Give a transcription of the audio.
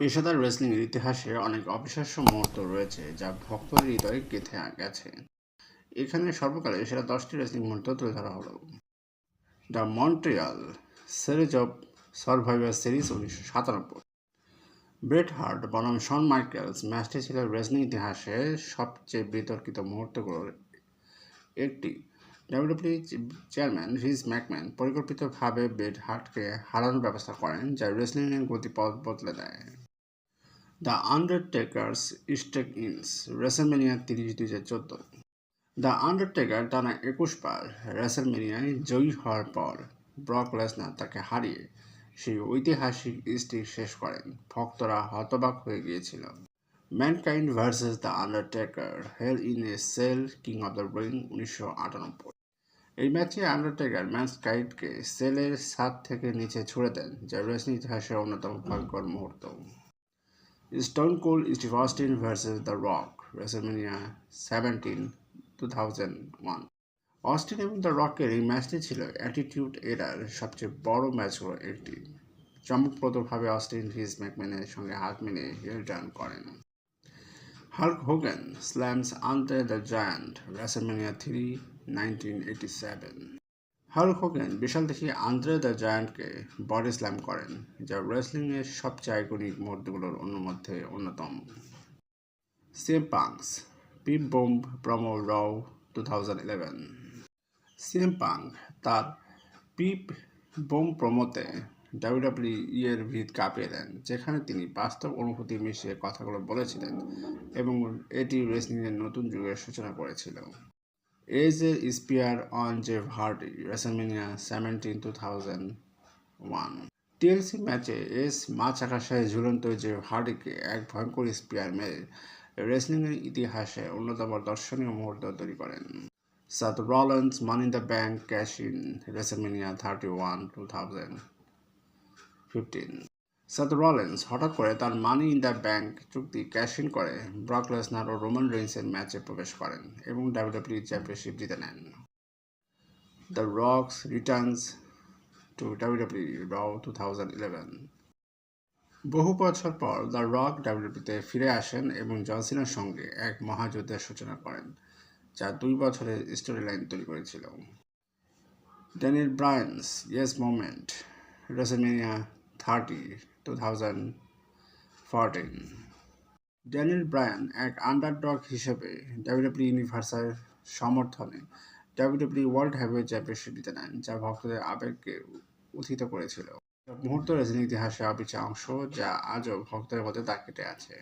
পেশাদার রেসলিংয়ের ইতিহাসে অনেক অবিশ্বাস্য মুহূর্ত রয়েছে যা ভক্তদের হৃদয়ে গেঁথে গেছে। এখানে সর্বকালে সেরা দশটি রেসলিং মুহূর্ত তুলে ধরা হলো। The Montreal series of Survivor Series উনিশশো সাতানব্বই। ব্রেট হার্ট বনাম শন মাইকেলস ম্যাচটি ছিল রেসলিং ইতিহাসে সবচেয়ে বিতর্কিত মুহূর্তগুলোর একটি। ডাব্লিউডব্লিউ চেয়ারম্যান রিজ ম্যাকম্যান পরিকল্পিতভাবে ব্রেট হার্টকে হারানোর ব্যবস্থা করেন, যা রেসলিংয়ের গতিপথ বদলে দেয়। The Undertaker's streak ends WrestleMania তিরিশ, দুই হাজার চোদ্দ। দ্য আন্ডারটেকার টানা একুশ বার রেসেলমেনিয়ায় জয়ী হওয়ার পর ব্রক লেসনার তাকে হারিয়ে সেই ঐতিহাসিক স্টিক শেষ করেন। ভক্তরা হতবাক হয়ে গিয়েছিল। Mankind versus the Undertaker Hell in a Cell King of the Ring উনিশশো আটানব্বই। এই ম্যাচে আন্ডারটেকার ম্যানকাইন্ডকে সেলের ছাদ থেকে নিচে ছুড়ে দেন, যা রেসলিং ইতিহাসের অন্যতম ভয়ঙ্কর মুহূর্ত। Steve Austin versus the Rock WrestleMania seventeen two thousand one Austin এবং দ্য রকের এই ম্যাচটি ছিল অ্যাটিটিউড এরার সবচেয়ে বড় ম্যাচগুলোর একটি। চমকপ্রদভাবে অস্টিন হিজ ম্যাকম্যানের সঙ্গে হাত মিলিয়ে হিল টার্ন করেন। Hulk Hogan slams Andre the Giant WrestleMania three nineteen eighty seven Hulk Hogan বিশাল দেখি আন্দ্রে দ্য জায়ান্টকে বডি স্ল্যাম করেন, যা রেসলিংয়ের সবচেয়ে আইকনিক মুহূর্তগুলোর মধ্যে অন্যতম। CM Punk's pipe bomb promo রাও two thousand eleven CM Punk তার পিপ বোম প্রমোতে ডাব্লিউডাব্লিউ ইয়ের ভিত কাঁপিয়ে দেন, যেখানে তিনি বাস্তব অনুভূতি মিশিয়ে কথাগুলো বলেছিলেন এবং এটি রেসলিংয়ের নতুন যুগের সূচনা করেছিল। Edge spear on Jeff Hardy WrestleMania seventeen two thousand one TLC ম্যাচে এস মাছ আকাশে ঝুলন্ত যে হার্ডিকে এক ভয়ঙ্কর স্পিয়ার মেরে রেসলিংয়ের ইতিহাসে অন্যতম দর্শনীয় মুহূর্ত তৈরি করেন। Seth Rollins money the bank cash in WrestleMania thirty one two thousand fifteen Seth Rollins হঠাৎ করে তার মানি ইন দ্য ব্যাংক চুক্তি ক্যাশ ইন করে ব্রক লেসনার ও রোমান রেইন্সের ম্যাচে প্রবেশ করেন এবং ডাব্লিউডাব্লিউ চ্যাম্পিয়নশিপ জিতে নেন। The Rock's returns to WWE Raw two thousand eleven বহু বছর পর দ্য রক ডাব্লিউডাব্লিউতে ফিরে আসেন এবং জনসিনার সঙ্গে এক মহাযুদ্ধের সূচনা করেন, যা দুই বছরের স্টোরি লাইন তৈরি করেছিল। Daniel Bryan's yes moment WrestleMania 30, 2014 Daniel Bryan এক আন্ডারডগ হিসেবে ডাব্লিউডাব্লিউ ইউনিভার্সাল সমর্থনে ডাব্লিউডাব্লিউ ওয়ার্ল্ড হেভিওয়েট চ্যাম্পিয়নশিপ জিতে নেন যা ভক্তদের আবেগকে উত্থিত করেছিল। মুহূর্ত রাজনীতি ইতিহাসে অবিচার অংশ যা আজও ভক্তদের মধ্যে দাগ কেটে আছে।